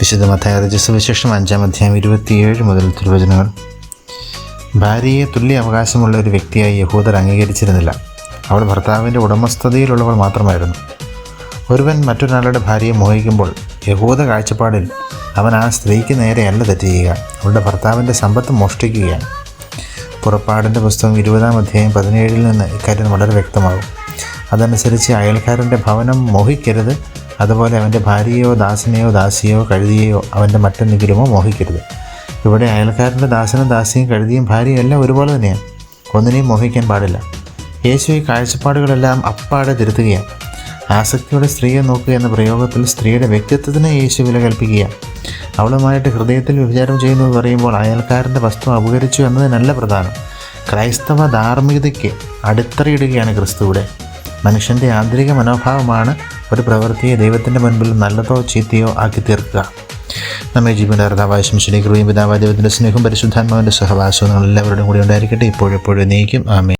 വിശുദ്ധ മത്തായ സുവിശേഷം അഞ്ചാം അധ്യായം ഇരുപത്തിയേഴ് മുതൽ തിരുവചനങ്ങൾ. ഭാര്യയെ തുല്യ അവകാശമുള്ള ഒരു വ്യക്തിയായി യഹൂദർ അംഗീകരിച്ചിരുന്നില്ല. അവൾ ഭർത്താവിന്റെ ഉടമസ്ഥതയിലുള്ളവൾ മാത്രമായിരുന്നു. ഒരുവൻ മറ്റൊരാളുടെ ഭാര്യയെ മോഹിക്കുമ്പോൾ യഹൂദ കാഴ്ചപ്പാടിൽ അവൻ ആ സ്ത്രീക്ക് നേരെയല്ല തെറ്റ് ചെയ്യുക. അവളുടെ ഭർത്താവിന്റെ സമ്പത്ത് മോഷ്ടിക്കുകയാണ്. പുറപ്പാടിന്റെ പുസ്തകം ഇരുപതാം അധ്യായം പതിനേഴിൽ നിന്ന് ഇക്കാര്യം വളരെ വ്യക്തമാകും. അതനുസരിച്ച് അയൽക്കാരന്റെ ഭവനം മോഹിക്കരുത് അതുപോലെ അവന്റെ ഭാര്യയോ ദാസനെയോ ദാസിയോ കഴുതിയെയോ അവന്റെ മറ്റെന്തെങ്കിലുമോ മോഹിക്കരുത്. ഇവിടെ അയൽക്കാരന്റെ ദാസനും ദാസിയും കഴുതിയും ഭാര്യയും എല്ലാം ഒരുപോലെ തന്നെയാണ്. ഒന്നിനെയും മോഹിക്കാൻ പാടില്ല. യേശു ഈ കാഴ്ചപ്പാടുകളെല്ലാം അപ്പാടെ തിരുത്തുകയാണ്. ആസക്തിയോടെ സ്ത്രീയെ നോക്കുക എന്ന പ്രയോഗത്തിൽ സ്ത്രീയുടെ വ്യക്തിത്വത്തിന് യേശു വില കൽപ്പിക്കുക. അവളുമായിട്ട് ഹൃദയത്തിൽ വിചാരം ചെയ്യുന്നു എന്ന് പറയുമ്പോൾ അയൽക്കാരന്റെ വസ്തു അപകരിച്ചു എന്നതിനല്ല പ്രധാനം. ക്രൈസ്തവ ധാർമ്മികതയ്ക്ക് അടിത്തറയിടുകയാണ് ക്രിസ്തുവിടെ മനുഷ്യന്റെ ആന്തരിക മനോഭാവമാണ് ഒരു പ്രവൃത്തിയെ ദൈവത്തിന്റെ മുൻപിൽ നല്ലതോ ചീത്തയോ ആക്കി തീർക്കുക നമ്മെ ജീവന്റെ അർദ്ധാവാശം ഗുരുവിൻ പിതാവ് ദൈവത്തിന്റെ സ്നേഹം പരിശുദ്ധാത്മാവിന്റെ സഹവാസവും നിങ്ങൾ എല്ലാവരുടെയും കൂടി ഉണ്ടായിരിക്കട്ടെ. ഇപ്പോഴെപ്പോഴും നീക്കും ആമേ